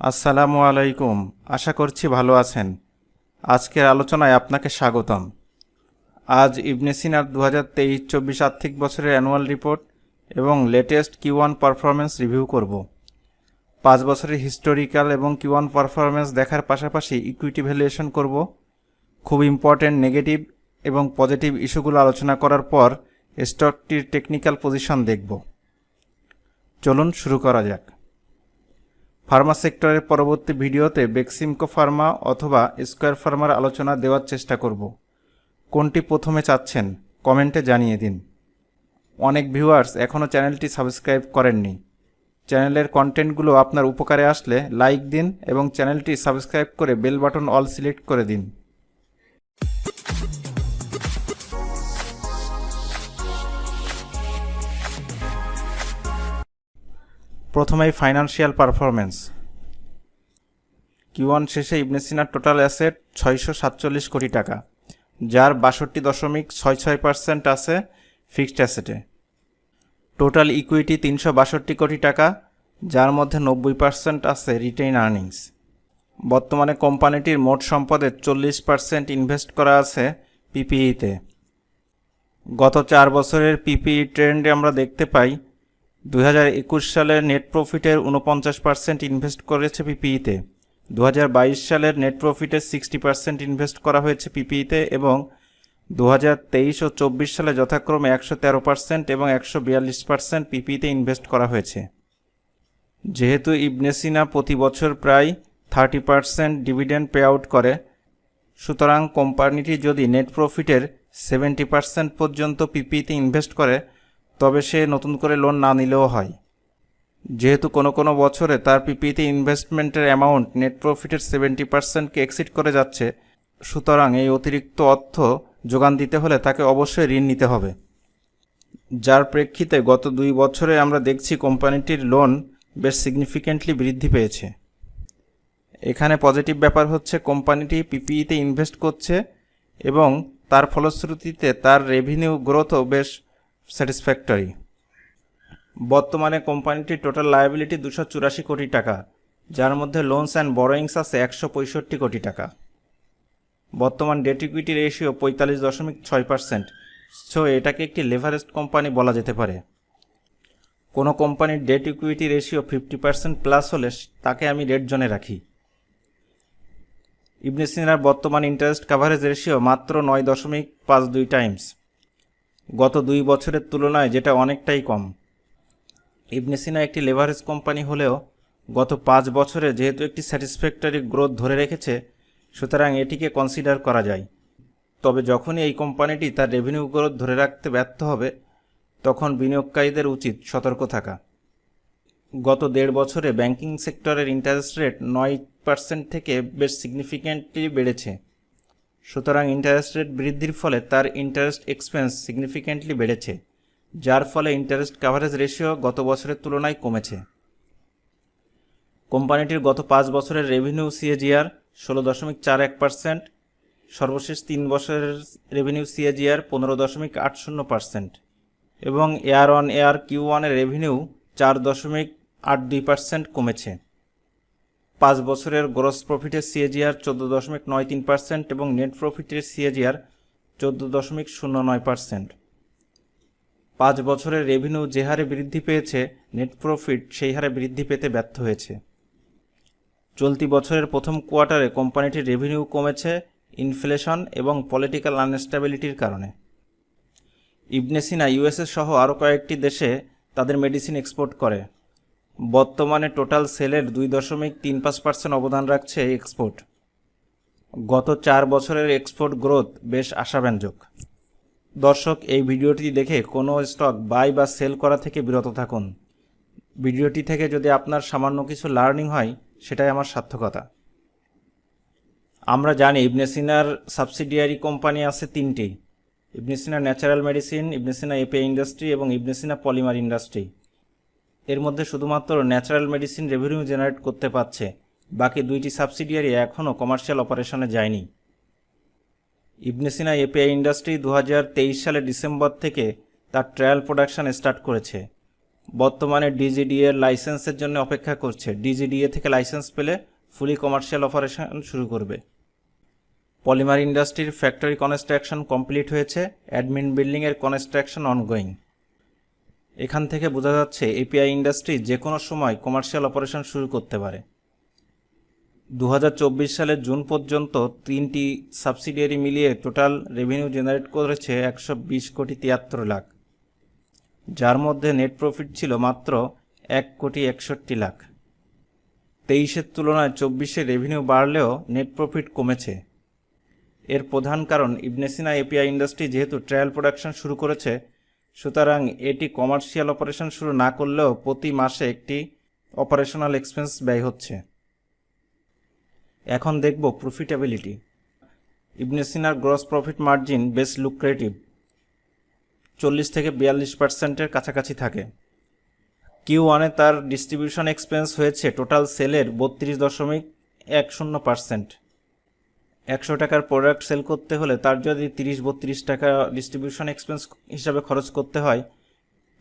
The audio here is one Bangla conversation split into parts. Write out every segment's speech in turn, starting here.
আসসালামু আলাইকুম। আশা করছি ভালো আছেন। আজকের আলোচনায় আপনাকে স্বাগতম। আজ ইবনে সিনার দু হাজার তেইশ চব্বিশ আর্থিক বছরের অ্যানুয়াল রিপোর্ট এবং latest Q one performance review করব। পাঁচ বছরের হিস্টোরিক্যাল এবং কিউ ওয়ান পারফরমেন্স দেখার পাশাপাশি ইকুইটি ভ্যালুয়েশন করব। খুব ইম্পর্ট্যান্ট নেগেটিভ এবং পজিটিভ ইস্যুগুলো আলোচনা করার পর স্টকটির টেকনিক্যাল পজিশন দেখব। চলুন শুরু করা যাক। ফার্মা সেক্টরের পরবর্তী ভিডিওতে বেক্সিমকো ফার্মা অথবা স্কোয়ার ফার্মার আলোচনা দেওয়ার চেষ্টা করব। কোনটি প্রথমে চাচ্ছেন, কমেন্টে জানিয়ে দিন। অনেক ভিউয়ার্স এখনও চ্যানেলটি সাবস্ক্রাইব করেননি। চ্যানেলের কন্টেন্টগুলো আপনার উপকারে আসলে লাইক দিন এবং চ্যানেলটি সাবস্ক্রাইব করে বেল বাটন অল সিলেক্ট করে দিন। প্রথমেই ফাইন্যান্সিয়াল পারফরমেন্স কিউ ওয়ান শেষে ইবনে সিনার টোটাল অ্যাসেট ছয়শো সাতচল্লিশ কোটি টাকা, যার বাষট্টি দশমিক ছয় ছয় পার্সেন্ট আছে ফিক্সড অ্যাসেটে টোটাল ইকুইটি তিনশো বাষট্টি কোটি টাকা, যার মধ্যে নব্বই পার্সেন্ট আছে রিটেইন আর্নিংস বর্তমানে কোম্পানিটির মোট সম্পদের চল্লিশ পার্সেন্ট ইনভেস্ট করা আছে পিপিইতে গত চার বছরের পিপিই ট্রেন্ডে আমরা দেখতে পাই দুই হাজার একুশ সালের নেট প্রফিটের উনপঞ্চাশ পার্সেন্ট ইনভেস্ট করেছে পিপিইতে দু হাজার বাইশ সালের নেট প্রফিটের সিক্সটি পার্সেন্ট ইনভেস্ট করা হয়েছে পিপিইতে এবং দু হাজার তেইশ ও চব্বিশ সালে যথাক্রমে একশো তেরো পার্সেন্ট এবং একশো বিয়াল্লিশ পার্সেন্ট পিপিইতে ইনভেস্ট করা হয়েছে। যেহেতু ইবনেসিনা প্রতি বছর প্রায় thirty percent dividend pay out করে, সুতরাং কোম্পানিটি যদি নেট প্রফিটের সেভেন্টি পার্সেন্ট পর্যন্ত পিপিইতে ইনভেস্ট করে তবে সে নতুন করে লোন না নিলেও হয়। যেহেতু কোনো কোনো বছরে তার পিপিতে ইনভেস্টমেন্টের অ্যামাউন্ট নেট প্রফিটের সেভেন্টি পার্সেন্টকে এক্সিড করে যাচ্ছে, সুতরাং এই অতিরিক্ত অর্থ যোগান দিতে হলে তাকে অবশ্যই ঋণ নিতে হবে। যার প্রেক্ষিতে গত দুই বছরে আমরা দেখছি কোম্পানিটির লোন বেশ সিগনিফিকেন্টলি বৃদ্ধি পেয়েছে। এখানে পজিটিভ ব্যাপার হচ্ছে কোম্পানিটি পিপিইতে ইনভেস্ট করছে এবং তার ফলশ্রুতিতে তার রেভিনিউ গ্রোথও বেশ স্যাটিসফ্যাক্টরি বর্তমানে কোম্পানিটির টোটাল লায়াবিলিটি দুশো চুরাশি কোটি টাকা, যার মধ্যে লোনস অ্যান্ড বরোয়িংস আছে একশো পঁয়ষট্টি কোটি টাকা। বর্তমান ডেট ইকুইটি রেশিও পঁয়তাল্লিশ দশমিক ছয় পার্সেন্ট সো এটাকে একটি লেভারেস্ট কোম্পানি বলা যেতে পারে। কোনো কোম্পানির debt equity ratio fifty percent plus হলে তাকে আমি রেড জোনে রাখি। ইবনে সিনার বর্তমান ইন্টারেস্ট কাভারেজ রেশিও মাত্র নয় দশমিক পাঁচ দুই টাইমস গত দুই বছরের তুলনায় যেটা অনেকটাই কম। ইবনে সিনা একটি লেভারেজ কোম্পানি হলেও গত পাঁচ বছরে যেহেতু একটি স্যাটিসফ্যাক্টরি গ্রোথ ধরে রেখেছে, সুতরাং এটিকে কনসিডার করা যায়। তবে যখনই এই কোম্পানিটি তার রেভিনিউ গ্রোথ ধরে রাখতে ব্যর্থ হবে, তখন বিনিয়োগকারীদের উচিত সতর্ক থাকা। গত দেড় বছরে ব্যাংকিং সেক্টরের ইন্টারেস্ট রেট নয় পার্সেন্ট থেকে বেশ সিগনিফিক্যান্টলি বেড়েছে। সুতরাং ইন্টারেস্ট রেট বৃদ্ধির ফলে তার ইন্টারেস্ট এক্সপেন্স সিগনিফিক্যান্টলি বেড়েছে, যার ফলে ইন্টারেস্ট কাভারেজ রেশিও গত বছরের তুলনায় কমেছে। কোম্পানিটির গত পাঁচ বছরের রেভিনিউ সিএজিআর ষোলো দশমিক চার এক পার্সেন্ট সর্বশেষ তিন বছরের রেভিনিউ সিএজিআর পনেরো দশমিক আট শূন্য পার্সেন্ট এবং এয়ার অন এয়ার কিউ ওয়ানের রেভিনিউ চার দশমিক আট দুই পার্সেন্ট কমেছে। পাঁচ বছরের গ্রস প্রফিটের সিএজিআর চোদ্দ দশমিক নয় তিন পার্সেন্ট এবং নেট প্রফিটের সিএজিআর চোদ্দ দশমিক শূন্য নয় পার্সেন্ট পাঁচ বছরের রেভিনিউ যে হারে বৃদ্ধি পেয়েছে নেট প্রফিট সেই হারে বৃদ্ধি পেতে ব্যর্থ হয়েছে। চলতি বছরের প্রথম কোয়ার্টারে কোম্পানিটির রেভিনিউ কমেছে ইনফ্লেশন এবং পলিটিক্যাল আনস্টেবিলিটির কারণে। ইবনেসিনা ইউএসএ সহ আরও কয়েকটি দেশে তাদের মেডিসিন এক্সপোর্ট করে। বর্তমানে টোটাল সেলের দুই দশমিক তিন পাঁচ পার্সেন্ট অবদান রাখছে এক্সপোর্ট। গত চার বছরের এক্সপোর্ট গ্রোথ বেশ আশাব্যঞ্জক। দর্শক, এই ভিডিওটি দেখে কোনো স্টক বাই বা সেল করা থেকে বিরত থাকুন। ভিডিওটি থেকে যদি আপনার সামান্য কিছু লার্নিং হয়, সেটাই আমার সার্থকতা। আমরা জানি ইবনেসিনার সাবসিডিয়ারি কোম্পানি আছে তিনটি। Ibnsina natural medicine Ibnsina API industry এবং ইবনেসিনা পলিমার ইন্ডাস্ট্রি। এর মধ্যে শুধুমাত্র ন্যাচারাল মেডিসিন রেভিনিউ জেনারেট করতে পারছে। বাকি দুইটি সাবসিডিয়ারি এখনও কমার্শিয়াল অপারেশনে যায়নি। ইবনেসিনা এপিআই ইন্ডাস্ট্রি দু সালের ডিসেম্বর থেকে তার ট্রায়াল প্রোডাকশন স্টার্ট করেছে। বর্তমানে ডিজিডিএ লাইসেন্সের জন্য অপেক্ষা করছে। ডিজিডিএ থেকে লাইসেন্স পেলে ফুলি কমার্শিয়াল অপারেশন শুরু করবে। পলিমার ইন্ডাস্ট্রির ফ্যাক্টরি কনস্ট্রাকশন কমপ্লিট হয়েছে। অ্যাডমিন বিল্ডিংয়ের কনস্ট্রাকশন অনগোয়িং। এখান থেকে বোঝা যাচ্ছে এপিআই ইন্ডাস্ট্রি যে কোনো সময় কমার্শিয়াল অপারেশন শুরু করতে পারে। দু হাজার চব্বিশ সালের জুন পর্যন্ত তিনটি সাবসিডিয়ারি মিলিয়ে টোটাল রেভিনিউ জেনারেট করেছে একশো বিশ কোটি তিয়াত্তর লাখ। যার মধ্যে নেট প্রফিট ছিল মাত্র এক কোটি একষট্টি লাখ। তেইশের তুলনায় চব্বিশে রেভিনিউ বাড়লেও নেট প্রফিট কমেছে। এর প্রধান কারণ ইবনেসিনা এপিআই ইন্ডাস্ট্রি যেহেতু ট্রায়াল প্রোডাকশন শুরু করেছে সুতরাং এটি কমার্শিয়াল অপারেশন শুরু না করলেও প্রতি মাসে একটি অপারেশনাল এক্সপেন্স ব্যয় হচ্ছে। এখন দেখব প্রফিটেবিলিটি ইবনেসিনার গ্রস প্রফিট মার্জিন বেশ লুক্রেটিভ চল্লিশ থেকে বিয়াল্লিশ পার্সেন্টের কাছাকাছি থাকে। কিউ ওয়ানে তার ডিস্ট্রিবিউশন এক্সপেন্স হয়েছে টোটাল সেলের বত্রিশ দশমিক এক শূন্য পার্সেন্ট একশো টাকার প্রোডাক্ট সেল করতে হলে তার যদি তিরিশ, বত্রিশ টাকা ডিস্ট্রিবিউশন এক্সপেন্স হিসাবে খরচ করতে হয়,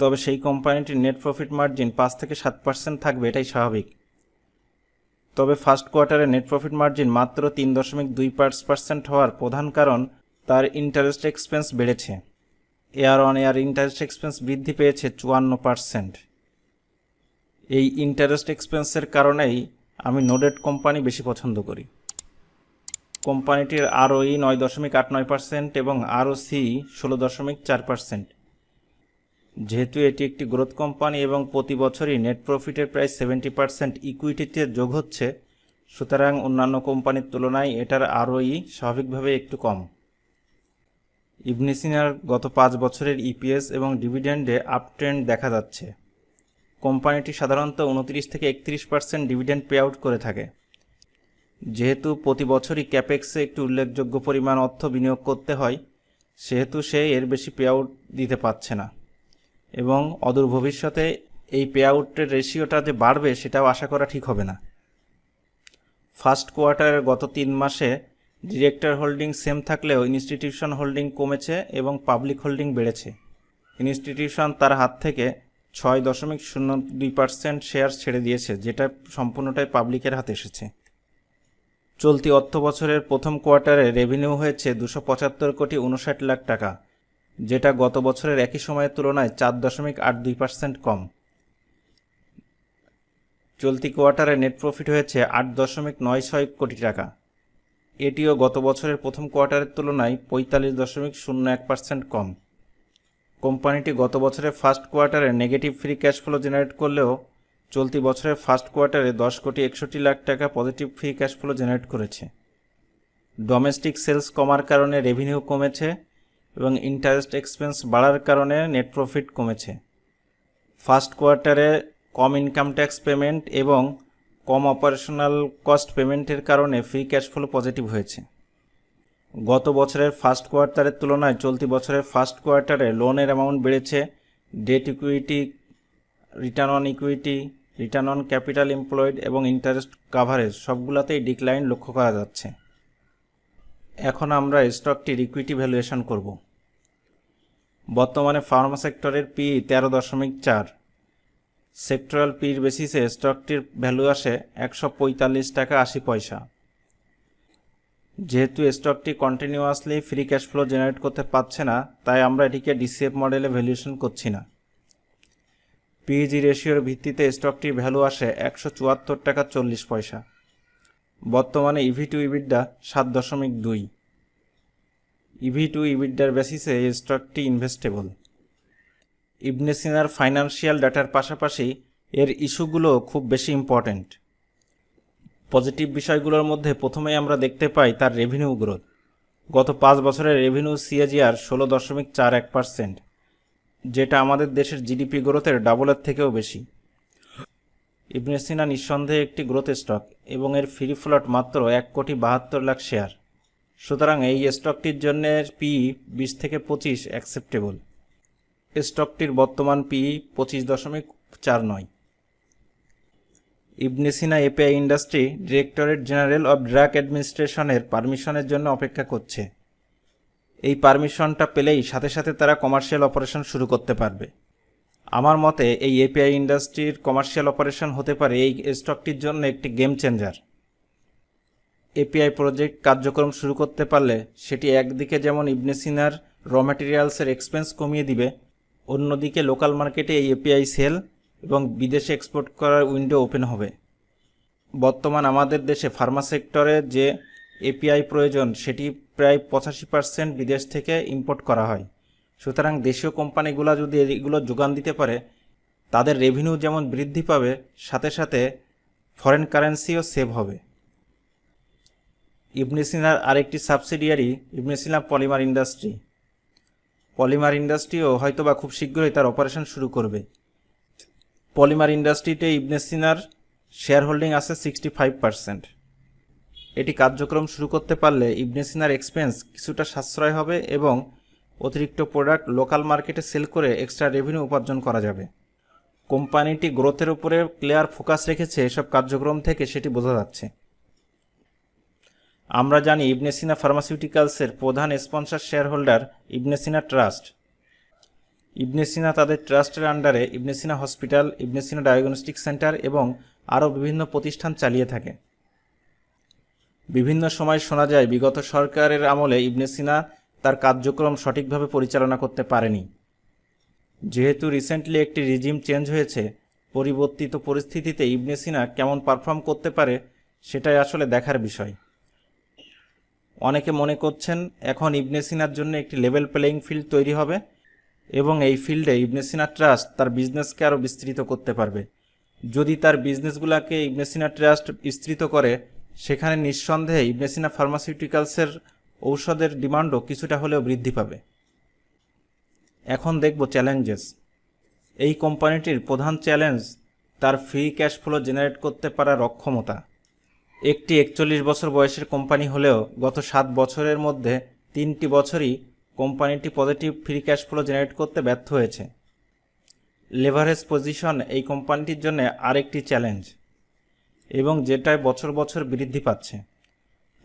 তবে সেই কোম্পানিটির নেট প্রফিট মার্জিন পাঁচ থেকে সাত পার্সেন্ট থাকবে, এটাই স্বাভাবিক। তবে ফার্স্ট কোয়ার্টারে নেট প্রফিট মার্জিন মাত্র তিন দশমিক দুই পাঁচ পার্সেন্ট হওয়ার প্রধান কারণ, তার ইন্টারেস্ট এক্সপেন্স বেড়েছে। Year on year interest expense বৃদ্ধি পেয়েছে চুয়ান্ন পার্সেন্ট এই ইন্টারেস্ট এক্সপেন্সের কারণেই আমি নোডেড কোম্পানি বেশি পছন্দ করি। কোম্পানিটির আরওই নয় দশমিক আট নয় পার্সেন্ট এবং আরও সি ষোলো দশমিক চার পার্সেন্ট। যেহেতু এটি একটি গ্রোথ কোম্পানি এবং প্রতি বছরই নেট প্রফিটের প্রায় সেভেন্টি পার্সেন্ট ইকুইটিতে যোগ হচ্ছে, সুতরাং অন্যান্য কোম্পানির তুলনায় এটার আরওই স্বাভাবিকভাবে একটু কম। ইবনিসিনার গত পাঁচ বছরের ইপিএস এবং ডিভিডেন্ডে আপট্রেন্ড দেখা যাচ্ছে। কোম্পানিটি সাধারণত উনত্রিশ থেকে একত্রিশ পার্সেন্ট ডিভিডেন্ড পে আউট করে থাকে। যেহেতু প্রতি বছরই ক্যাপেক্সে একটি উল্লেখযোগ্য পরিমাণ অর্থ বিনিয়োগ করতে হয়, সেহেতু সে এর বেশি পে আউট দিতে পারছে না। এবং অদূর ভবিষ্যতে এই পে আউটের রেশিওটা যে বাড়বে, সেটাও আশা করা ঠিক হবে না। ফার্স্ট কোয়ার্টারের গত তিন মাসে ডিরেক্টর হোল্ডিং সেম থাকলেও ইনস্টিটিউশন হোল্ডিং কমেছে এবং পাবলিক হোল্ডিং বেড়েছে। ইনস্টিটিউশন তার হাত থেকে ছয় দশমিক শূন্য দুই পার্সেন্ট শেয়ার ছেড়ে দিয়েছে, যেটা সম্পূর্ণটাই পাবলিকের হাতে এসেছে। চলতি অর্থ বছরের প্রথম কোয়ার্টারে রেভিনিউ হয়েছে দুশো পঁচাত্তর কোটি উনষাট লাখ টাকা, যেটা গত বছরের একই সময়ের তুলনায় চার দশমিক আট দুই পার্সেন্ট কম। চলতি কোয়ার্টারে নেট প্রফিট হয়েছে আট দশমিক নয় ছয় কোটি টাকা। এটিও গত বছরের প্রথম কোয়ার্টারের তুলনায় পঁয়তাল্লিশ দশমিক শূন্য এক পার্সেন্ট কম। কোম্পানিটি গত বছরের ফার্স্ট কোয়ার্টারে negative free cash flow generate করলেও চলতি বছরের ফার্স্ট কোয়ার্টারে দশ কোটি একষট্টি লাখ টাকা positive free cash flow generate করেছে। ডোমেস্টিক সেলস কমার কারণে রেভিনিউ কমেছে এবং ইন্টারেস্ট এক্সপেন্স বাড়ার কারণে নেট প্রফিট কমেছে। ফার্স্ট কোয়ার্টারে কম ইনকাম ট্যাক্স পেমেন্ট এবং কম অপারেশনাল কস্ট পেমেন্টের কারণে ফ্রি ক্যাশ ফ্লো পজিটিভ হয়েছে। গত বছরের ফার্স্ট কোয়ার্টারের তুলনায় চলতি বছরের ফার্স্ট কোয়ার্টারে লোনের অ্যামাউন্ট বেড়েছে। Debt equity, return on equity return on capital employed এবং ইন্টারেস্ট কাভারেজ, সবগুলোতেই ডিক্লাইন লক্ষ্য করা যাচ্ছে। এখন আমরা স্টকটির ইকুইটি ভ্যালুয়েশন করব। বর্তমানে ফার্মা সেক্টরের পি তেরো দশমিক চার। সেক্টরাল পির বেসিসে স্টকটির ভ্যালু আসে একশো পঁয়তাল্লিশ টাকা আশি পয়সা। যেহেতু স্টকটি continuously free cash flow generate করতে পারছে না, তাই আমরা এটিকে ডিসিএফ মডেলে ভ্যালুয়েশন করছি না। পিইজি রেশিওর ভিত্তিতে স্টকটির ভ্যালু আসে একশো চুয়াত্তর টাকা চল্লিশ পয়সা। বর্তমানে ইভি টু ইবিডা সাত দশমিক দুই। ইভি টু ইবিডার বেসিসে এই স্টকটি ইনভেস্টেবল। ইবনেসিনার ফাইন্যান্সিয়াল ডাটার পাশাপাশি এর ইস্যুগুলো খুব বেশি ইম্পর্ট্যান্ট পজিটিভ বিষয়গুলোর মধ্যে প্রথমেই আমরা দেখতে পাই তার রেভিনিউ গ্রোথ। গত পাঁচ বছরের রেভিনিউ সিএজিআর ষোলো দশমিক চার এক পার্সেন্ট। যেটা আমাদের দেশের জিডিপি গ্রোথের ডাবলের থেকেও বেশি। ইবনেসিনা নিঃসন্দেহে একটি গ্রোথ স্টক এবং এর ফ্রি ফ্লট মাত্র এক কোটি বাহাত্তর লাখ শেয়ার। সুতরাং এই স্টকটির জন্য পি বিশ থেকে পঁচিশ অ্যাকসেপ্টেবল স্টকটির বর্তমান পি পঁচিশ দশমিক চার নয়। Ibn Sina API industry directorate general of drug অ্যাডমিনিস্ট্রেশনের পারমিশনের জন্য অপেক্ষা করছে। এই পারমিশনটা পেলেই সাথে সাথে তারা কমার্শিয়াল অপারেশন শুরু করতে পারবে। আমার মতে এই এপিআই ইন্ডাস্ট্রির কমার্শিয়াল অপারেশন হতে পারে এই স্টকটির জন্য একটি গেম চেঞ্জার এপিআই প্রজেক্ট কার্যক্রম শুরু করতে পারলে সেটি একদিকে যেমন ইবনেসিনার র ম্যাটেরিয়ালসের এক্সপেন্স কমিয়ে দিবে, অন্যদিকে লোকাল মার্কেটে এই এপিআই সেল এবং বিদেশে এক্সপোর্ট করার উইন্ডো ওপেন হবে। বর্তমান আমাদের দেশে ফার্মা সেক্টরে যে এপিআই প্রয়োজন, সেটি প্রায় পঁচাশি পার্সেন্ট বিদেশ থেকে ইম্পোর্ট করা হয়। সুতরাং দেশীয় কোম্পানিগুলো যদি এগুলো যোগান দিতে পারে, তাদের রেভিনিউ যেমন বৃদ্ধি পাবে, সাথে সাথে ফরেন কারেন্সিও সেভ হবে। ইবনেসিনার আরেকটি subsidiary Ibn Sina polymer industry. Polymer ইন্ডাস্ট্রিও হয়তোবা খুব শীঘ্রই তার অপারেশন শুরু করবে। পলিমার ইন্ডাস্ট্রিতে ইবনেসিনার শেয়ার হোল্ডিং আছে সিক্সটি ফাইভ পার্সেন্ট এটি কার্যক্রম শুরু করতে পারলে ইবনে সিনার এক্সপেন্স কিছুটা সাশ্রয় হবে এবং অতিরিক্ত প্রোডাক্ট লোকাল মার্কেটে সেল করে এক্সট্রা রেভিনিউ উপার্জন করা যাবে। কোম্পানিটি গ্রোথের উপরে ক্লিয়ার ফোকাস রেখেছে এসব কার্যক্রম থেকে, সেটি বোঝা যাচ্ছে। আমরা জানি ইবনে সিনা ফার্মাসিউটিক্যালসের প্রধান sponsor share holder Ibn Sina trust Ibn Sina তাদের ট্রাস্টের আন্ডারে Ibn Sina hospital, Ibn Sina diagnostic centre এবং আরও বিভিন্ন প্রতিষ্ঠান চালিয়ে থাকে। বিভিন্ন সময় শোনা যায়, বিগত সরকারের আমলে ইবনে সিনা তার কার্যক্রম সঠিকভাবে পরিচালনা করতে পারেনি। যেহেতু রিসেন্টলি একটি রিজিম চেঞ্জ হয়েছে, পরিবর্তিত পরিস্থিতিতে ইবনে সিনা কেমন পারফর্ম করতে পারে, সেটাই আসলে দেখার বিষয়। অনেকে মনে করছেন, এখন ইবনে সিনার জন্য একটি লেভেল প্লেয়িং ফিল্ড তৈরি হবে এবং এই ফিল্ডে ইবনে সিনা ট্রাস্ট তার বিজনেসকে আরও বিস্তৃত করতে পারবে। যদি তার বিজনেসগুলোকে ইবনে সিনা ট্রাস্ট বিস্তৃত করে সেখানে নিঃসন্দেহে ইবনে সিনা ফার্মাসিউটিক্যালসের ঔষধের ডিমান্ডও কিছুটা হলেও বৃদ্ধি পাবে। এখন দেখব চ্যালেঞ্জেস। এই কোম্পানিটির প্রধান চ্যালেঞ্জ তার ফ্রি ক্যাশ ফ্লো জেনারেট করতে পারার অক্ষমতা। একটি একচল্লিশ বছর বয়সের কোম্পানি হলেও গত সাত বছরের মধ্যে তিনটি বছরই কোম্পানিটি positive free cash flow generate করতে ব্যর্থ হয়েছে। লেভারেজ পজিশন এই কোম্পানিটির জন্য আরেকটি চ্যালেঞ্জ। এবং যেটায় বছর বছর বৃদ্ধি পাচ্ছে।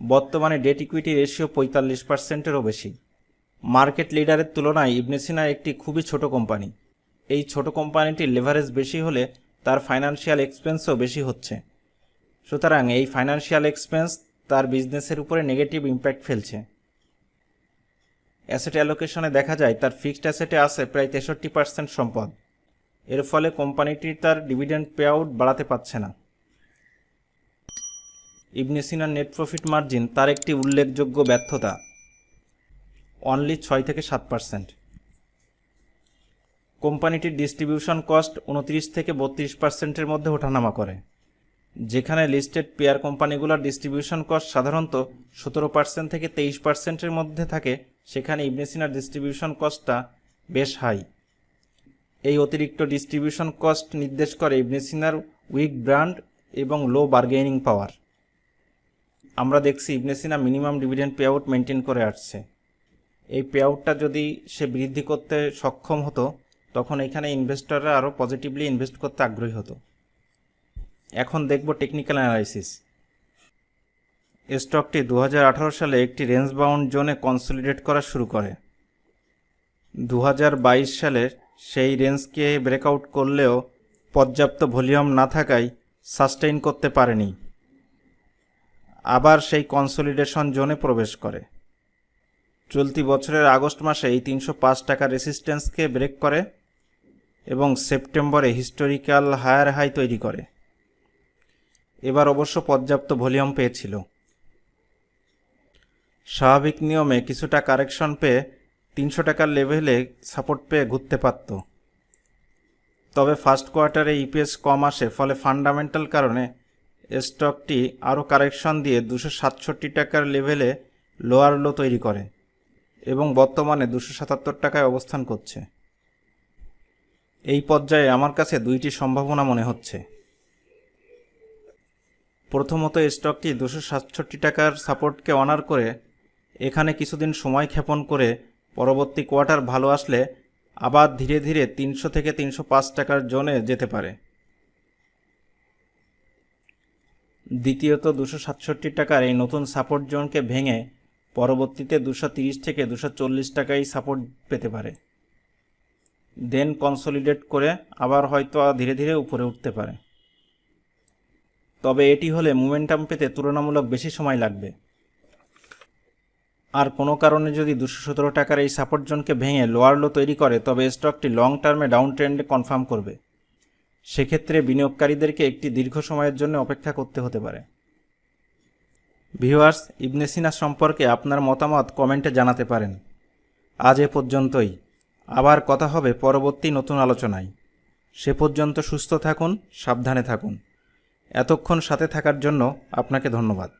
বর্তমানে ডেট ইকুইটি রেশিও পঁয়তাল্লিশ পার্সেন্টেরও বেশি। মার্কেট লিডারের তুলনায় ইবনেসিনা একটি খুবই ছোট কোম্পানি এই ছোট কোম্পানিটির লেভারেজ বেশি হলে তার ফাইন্যান্সিয়াল এক্সপেন্সও বেশি হচ্ছে। সুতরাং এই ফাইন্যান্সিয়াল এক্সপেন্স তার বিজনেসের উপরে নেগেটিভ ইম্প্যাক্ট ফেলছে। অ্যাসেট অ্যালোকেশনে দেখা যায় তার ফিক্সড অ্যাসেটে আছে প্রায় তেষট্টি পার্সেন্ট সম্পদ। এর ফলে কোম্পানিটি তার ডিভিডেন্ড পে আউট বাড়াতে পারছে না। ইবনে সিনার নেট প্রফিট মার্জিন তার একটি উল্লেখযোগ্য ব্যর্থতা। অনলি ছয় থেকে সাত পার্সেন্ট কোম্পানিটির ডিস্ট্রিবিউশন কস্ট উনত্রিশ থেকে বত্রিশ পার্সেন্টের মধ্যে ওঠানামা করে। যেখানে লিস্টেড পেয়ার কোম্পানিগুলোর ডিস্ট্রিবিউশন কস্ট সাধারণত সতেরো পার্সেন্ট থেকে তেইশ পার্সেন্টের মধ্যে থাকে, সেখানে ইবনেসিনার ডিস্ট্রিবিউশন কস্টটা বেশ হাই এই অতিরিক্ত ডিস্ট্রিবিউশন কস্ট নির্দেশ করে ইবনেসিনার উইক ব্র্যান্ড এবং লো বার্গেনিং পাওয়ার আমরা দেখছি Ibn Sina minimum dividend pay out maintain করে আসছে। এই পে আউটটা যদি সে বৃদ্ধি করতে সক্ষম হতো, তখন এখানে ইনভেস্টররা আরও পজিটিভলি ইনভেস্ট করতে আগ্রহী হতো। এখন দেখব টেকনিক্যাল অ্যানালাইসিস। স্টকটি দু হাজার আঠারো সালে একটি রেঞ্জ বাউন্ড জোনে কনসলিডেট করা শুরু করে। দু সালে সেই রেঞ্জকে ব্রেকআউট করলেও পর্যাপ্ত ভলিউম না থাকায় সাস্টেইন করতে পারেনি। আবার সেই কনসলিডেশন জোনে প্রবেশ করে। চলতি বছরের আগস্ট মাসে এই তিনশো পাঁচ টাকা রেসিস্ট্যান্সকে ব্রেক করে এবং সেপ্টেম্বরে হিস্টোরিক্যাল হায়ার হাই তৈরি করে। এবার অবশ্য পর্যাপ্ত ভলিউম পেয়েছিল। স্বাভাবিক নিয়মে কিছুটা কারেকশন পেয়ে তিনশো টাকার লেভেলে সাপোর্ট পেয়ে ঘুরতে পারত। তবে ফার্স্ট কোয়ার্টারে ইপিএস কম আসে, ফলে ফান্ডামেন্টাল কারণে স্টকটি আরও কারেকশন দিয়ে দুশো সাতষট্টি টাকার লেভেলে লোয়ার লো তৈরি করে এবং বর্তমানে দুশো সাতাত্তর টাকায় অবস্থান করছে। এই পর্যায়ে আমার কাছে দুইটি সম্ভাবনা মনে হচ্ছে। প্রথমত, স্টকটি দুশো সাতষট্টি টাকার সাপোর্টকে অনার করে এখানে কিছুদিন সময় ক্ষেপণ করে পরবর্তী কোয়ার্টার ভালো আসলে আবার ধীরে ধীরে তিনশো থেকে তিনশো পাঁচ টাকার জোনে যেতে পারে। দ্বিতীয়ত দুশো সাতষট্টি টাকার এই নতুন সাপোর্ট জোনকে ভেঙে পরবর্তীতে দুশো তিরিশ থেকে দুশো চল্লিশ টাকায় সাপোর্ট পেতে পারে। দেন কনসলিডেট করে আবার হয়তো ধীরে ধীরে উপরে উঠতে পারে। তবে এটি হলে মোমেন্টাম পেতে তুলনামূলক বেশি সময় লাগবে। আর কোনো কারণে যদি দুশো সতেরো টাকার এই সাপোর্ট জোনকে ভেঙে লোয়ার লো তৈরি করে, তবে স্টকটি লং টার্মে ডাউন ট্রেন্ডে কনফার্ম করবে। সেক্ষেত্রে বিনিয়োগকারীদেরকে একটি দীর্ঘ সময়ের জন্য অপেক্ষা করতে হতে পারে। ভিউয়ার্স ইবনেসিনা সম্পর্কে আপনার মতামত কমেন্টে জানাতে পারেন। আজ এ পর্যন্তই। আবার কথা হবে পরবর্তী নতুন আলোচনায়। সে পর্যন্ত সুস্থ থাকুন, সাবধানে থাকুন। এতক্ষণ সাথে থাকার জন্য আপনাকে ধন্যবাদ।